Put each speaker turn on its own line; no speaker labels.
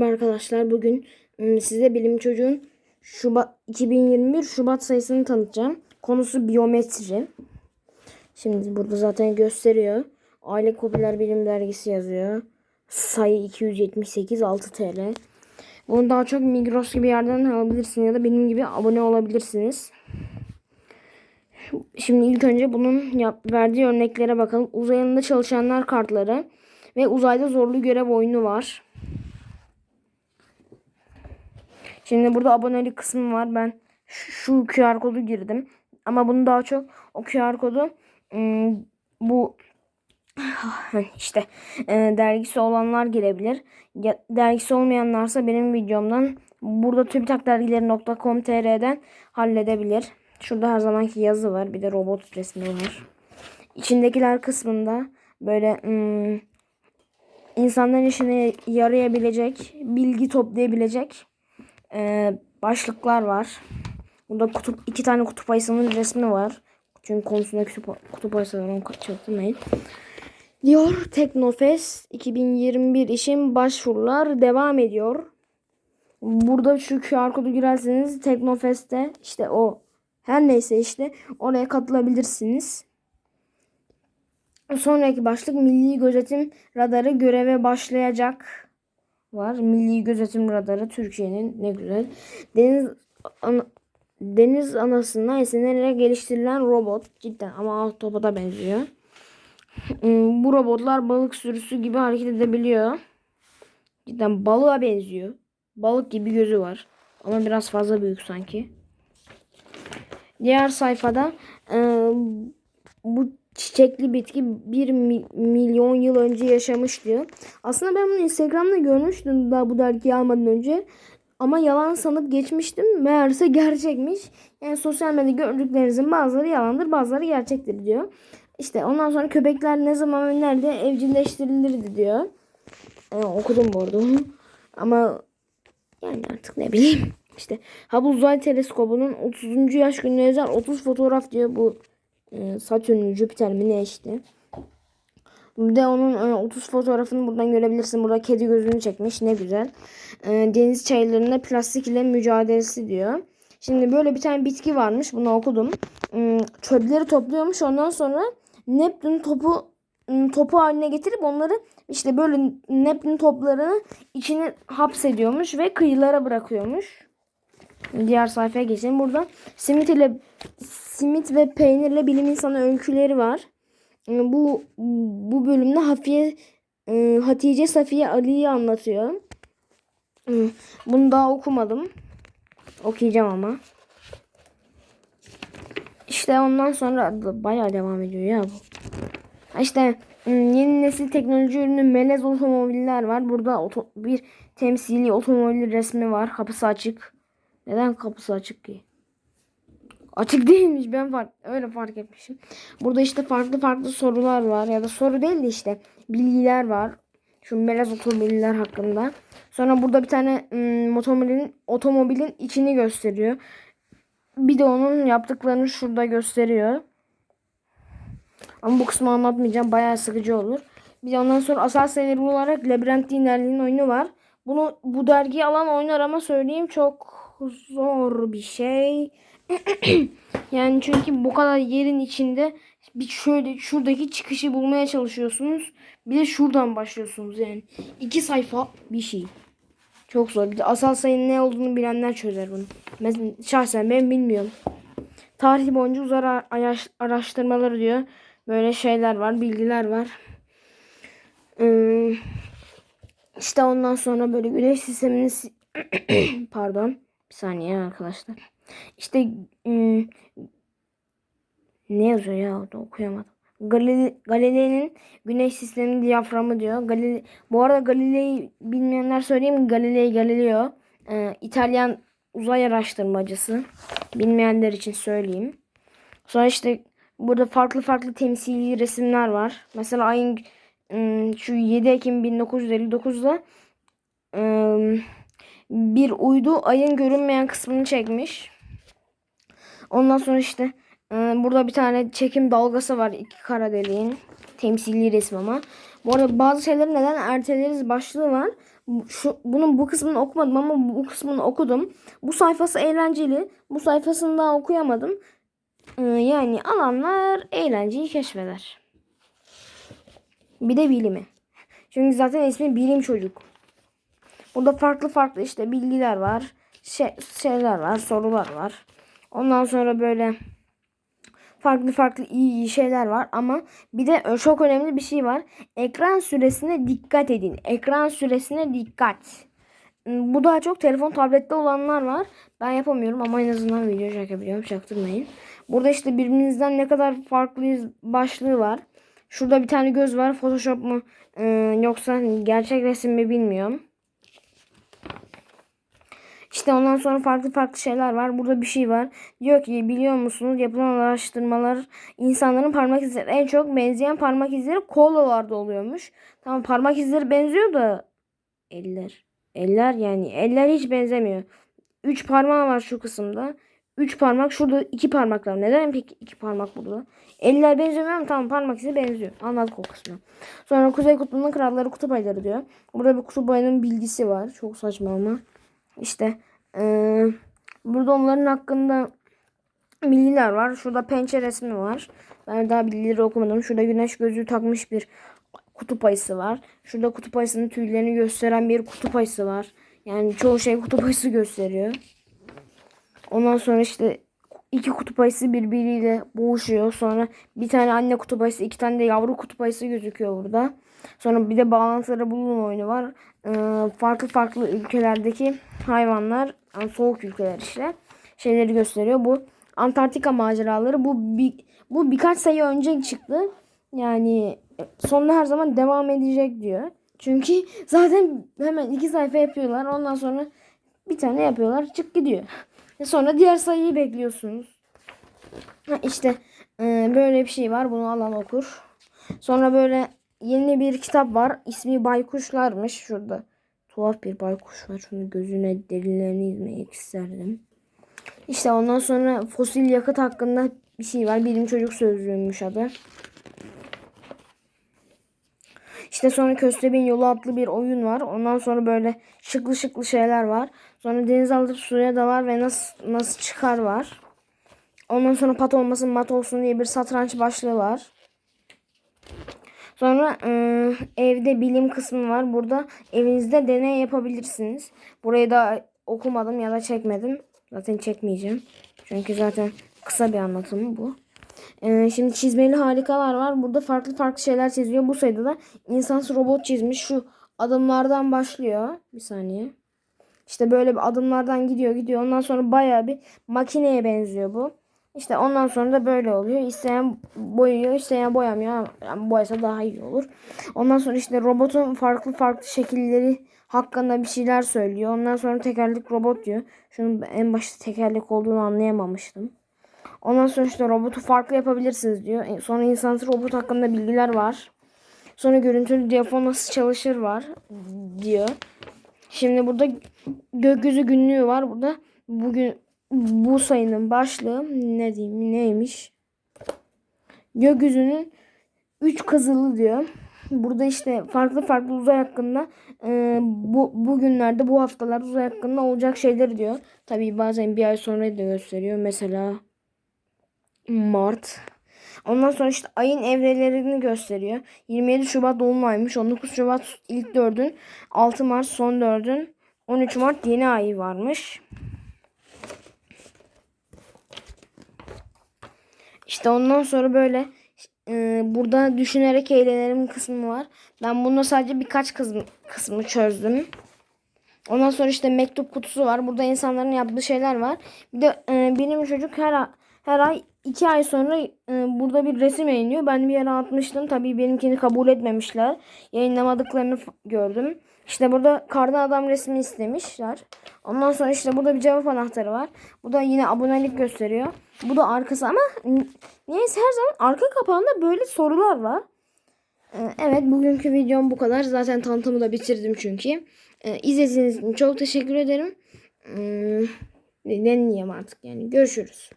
Merhaba Arkadaşlar bugün ım, size bilim çocuğun Şubat 2021 Şubat sayısını tanıtacağım. Konusu biyometri. Şimdi burada zaten gösteriyor. Aile Popüler Bilim Dergisi yazıyor. Sayı 278 6 TL. Bunu daha çok Migros gibi yerden alabilirsiniz ya da benim gibi abone olabilirsiniz. Şimdi ilk önce bunun yap- verdiği örneklere bakalım. Uzayında çalışanlar kartları ve uzayda zorlu görev oyunu var. Şimdi burada abonelik kısmı var. Ben şu QR kodu girdim. Ama bunu daha çok o QR kodu ım, bu işte e, dergisi olanlar girebilir. Dergisi olmayanlarsa benim videomdan burada tübitakdergileri.com.tr'den halledebilir. Şurada her zamanki yazı var. Bir de robot resmi var. İçindekiler kısmında böyle ım, insanların işine yarayabilecek, bilgi toplayabilecek e, başlıklar var. Burada kutup iki tane kutup ayısının resmi var. Çünkü konusunda kutup, kutup ayısı var. Onu. Diyor Teknofest 2021 için başvurular devam ediyor. Burada şu QR kodu girerseniz Teknofest'te işte o her neyse işte oraya katılabilirsiniz. Sonraki başlık Milli Gözetim Radarı göreve başlayacak var. Milli Gözetim Radarı Türkiye'nin ne güzel. Deniz ana, deniz anasından esinlenerek geliştirilen robot cidden ama ahtapota benziyor. Hmm, Bu robotlar balık sürüsü gibi hareket edebiliyor. Cidden balığa benziyor. Balık gibi gözü var. Ama biraz fazla büyük sanki. Diğer sayfada çiçekli bitki 1 milyon yıl önce yaşamış diyor. Aslında ben bunu Instagram'da görmüştüm daha bu dergiyi almadan önce. Ama yalan sanıp geçmiştim. Meğerse gerçekmiş. Yani sosyal medya gördüklerinizin bazıları yalandır bazıları gerçektir diyor. İşte ondan sonra köpekler ne zaman ve nerede evcilleştirilirdi diyor. Ee, okudum bu arada onu. Ama yani artık ne bileyim. İşte Hubble Uzay Teleskobu'nun 30. yaş gününe özel 30 fotoğraf diyor bu Satürn, Jüpiter mi ne işte. Bir de onun e, 30 fotoğrafını buradan görebilirsin. Burada kedi gözünü çekmiş. Ne güzel. E, deniz çaylarında plastik ile mücadelesi diyor. Şimdi böyle bir tane bitki varmış. Bunu okudum. Hmm, Çöpleri topluyormuş. Ondan sonra Neptün topu ım, topu haline getirip onları işte böyle Neptün toplarını içine hapsediyormuş ve kıyılara bırakıyormuş. Diğer sayfaya geçelim. Burada simit ile simit ve peynirle bilim insanı öyküleri var. Ee, Bu bu bölümde Hafiye e, Hatice Safiye Ali'yi anlatıyor. Hı, Bunu daha okumadım. Okuyacağım ama. İşte ondan sonra bayağı devam ediyor ya bu. İşte ım, yeni nesil teknoloji ürünü melez otomobiller var. Burada oto, bir temsili otomobil resmi var. Kapısı açık. Neden kapısı açık ki? Açık değilmiş ben fark öyle fark etmişim. Burada işte farklı farklı sorular var ya da soru değil de işte bilgiler var. Şu melez otomobiller hakkında. Sonra burada bir tane ım, otomobilin otomobilin içini gösteriyor. Bir de onun yaptıklarını şurada gösteriyor. Ama bu kısmı anlatmayacağım. Bayağı sıkıcı olur. Bir de ondan sonra asal sayıları olarak Labirent Dinerli'nin oyunu var. Bunu bu dergiyi alan oynar ama söyleyeyim çok zor bir şey. yani çünkü bu kadar yerin içinde bir şöyle şuradaki çıkışı bulmaya çalışıyorsunuz. Bir de şuradan başlıyorsunuz yani. iki sayfa bir şey. Çok zor. Bir de asal sayının ne olduğunu bilenler çözer bunu. Mesela şahsen ben bilmiyorum. Tarih boyunca uzay araş- araştırmaları diyor. Böyle şeyler var, bilgiler var. Ee, işte ondan sonra böyle güneş sisteminin si- pardon bir saniye arkadaşlar. İşte ım, ne yazıyor ya orada okuyamadım. Galile- Galilei'nin güneş sistemi diyaframı diyor. Galile Bu arada Galilei bilmeyenler söyleyeyim. Galilei Galileo e, İtalyan uzay araştırmacısı. Bilmeyenler için söyleyeyim. Sonra işte burada farklı farklı temsili resimler var. Mesela ayın şu 7 Ekim 1959'da ım, bir uydu ayın görünmeyen kısmını çekmiş. Ondan sonra işte e, burada bir tane çekim dalgası var iki kara deliğin temsili resim ama. Bu arada bazı şeyleri neden erteleriz başlığı var. Şu, bunun bu kısmını okumadım ama bu kısmını okudum. Bu sayfası eğlenceli. Bu sayfasını daha okuyamadım. Ee, yani alanlar eğlenceyi keşfeder. Bir de bilimi. Çünkü zaten ismi bilim çocuk. Burada farklı farklı işte bilgiler var. Şey, şeyler var, sorular var. Ondan sonra böyle farklı farklı iyi iyi şeyler var ama bir de çok önemli bir şey var. Ekran süresine dikkat edin. Ekran süresine dikkat. Bu daha çok telefon tablette olanlar var. Ben yapamıyorum ama en azından video çekebiliyorum. Çaktırmayın. Burada işte birbirinizden ne kadar farklıyız başlığı var. Şurada bir tane göz var. Photoshop mu e, yoksa gerçek resim mi bilmiyorum. İşte ondan sonra farklı farklı şeyler var. Burada bir şey var. Diyor ki biliyor musunuz yapılan araştırmalar insanların parmak izleri en çok benzeyen parmak izleri kolalarda oluyormuş. Tamam parmak izleri benziyor da eller. Eller yani eller hiç benzemiyor. Üç parmağı var şu kısımda. Üç parmak şurada iki parmaklar. Neden peki iki parmak burada? Eller benziyor ama tamam parmak izi benziyor. Anladık o kısmı. Sonra Kuzey Kutbu'nun kralları kutup ayları diyor. Burada bir kutup ayının bilgisi var. Çok saçma ama. İşte eee, burada onların hakkında bilgiler var. Şurada pençe resmi var. Ben daha bilgileri okumadım. Şurada güneş gözlüğü takmış bir kutup ayısı var. Şurada kutup ayısının tüylerini gösteren bir kutup ayısı var. Yani çoğu şey kutup ayısı gösteriyor. Ondan sonra işte iki kutup ayısı birbiriyle boğuşuyor. Sonra bir tane anne kutup ayısı, iki tane de yavru kutup ayısı gözüküyor burada. Sonra bir de bağlantıları bulun oyunu var. Ee, farklı farklı ülkelerdeki hayvanlar, yani soğuk ülkeler işte şeyleri gösteriyor. Bu Antarktika maceraları bu bir, bu birkaç sayı önce çıktı. Yani sonunda her zaman devam edecek diyor. Çünkü zaten hemen iki sayfa yapıyorlar. Ondan sonra bir tane yapıyorlar. Çık gidiyor. Ve sonra diğer sayıyı bekliyorsunuz. Ha işte e, böyle bir şey var. Bunu alan okur. Sonra böyle yeni bir kitap var. İsmi Baykuşlarmış. Şurada tuhaf bir baykuş var. Şunu gözüne derilerini izlemek isterdim. İşte ondan sonra fosil yakıt hakkında bir şey var. Bilim çocuk sözlüğüymüş adı. İşte sonra Köstebeğin Yolu adlı bir oyun var. Ondan sonra böyle şıklı şıklı şeyler var. Sonra deniz alıp suya dalar ve nasıl nasıl çıkar var. Ondan sonra pat olmasın mat olsun diye bir satranç başlığı var. Sonra e, evde bilim kısmı var. Burada evinizde deney yapabilirsiniz. Burayı da okumadım ya da çekmedim. Zaten çekmeyeceğim. Çünkü zaten kısa bir anlatımı bu. Ee, şimdi çizmeli harikalar var. Burada farklı farklı şeyler çiziyor. Bu sayıda da insansız robot çizmiş. Şu adımlardan başlıyor. Bir saniye. İşte böyle bir adımlardan gidiyor gidiyor. Ondan sonra bayağı bir makineye benziyor bu. İşte ondan sonra da böyle oluyor. İsteyen boyuyor, isteyen boyamıyor. Yani boyasa daha iyi olur. Ondan sonra işte robotun farklı farklı şekilleri hakkında bir şeyler söylüyor. Ondan sonra tekerlek robot diyor. Şunun en başta tekerlek olduğunu anlayamamıştım. Ondan sonra işte robotu farklı yapabilirsiniz diyor. E, Sonra insansız robot hakkında bilgiler var. Sonra görüntülü diyafon nasıl çalışır var diyor. Şimdi burada gökyüzü günlüğü var. Burada bugün bu sayının başlığı ne diyeyim neymiş? Gökyüzünün 3 kızılı diyor. Burada işte farklı farklı uzay hakkında e, bu bugünlerde bu haftalarda uzay hakkında olacak şeyler diyor. Tabii bazen bir ay sonra da gösteriyor. Mesela Mart. Ondan sonra işte ayın evrelerini gösteriyor. 27 Şubat dolunaymış. 19 Şubat ilk dördün. 6 Mart son dördün. 13 Mart yeni ayı varmış. İşte ondan sonra böyle e, burada düşünerek eğlenelim kısmı var. Ben bunda sadece birkaç kısmı, kısmı çözdüm. Ondan sonra işte mektup kutusu var. Burada insanların yaptığı şeyler var. Bir de e, benim çocuk her her ay iki ay sonra e, burada bir resim yayınlıyor. Ben bir yere atmıştım. Tabii benimkini kabul etmemişler. Yayınlamadıklarını gördüm. İşte burada kardan adam resmi istemişler. Ondan sonra işte burada bir cevap anahtarı var. Bu da yine abonelik gösteriyor. Bu da arkası ama n- niyeyse her zaman arka kapağında böyle sorular var. Ee, Evet bugünkü videom bu kadar. Zaten tanıtımı da bitirdim çünkü. Ee, izlediğiniz için çok teşekkür ederim. Hmm, ne diyeyim artık yani. Görüşürüz.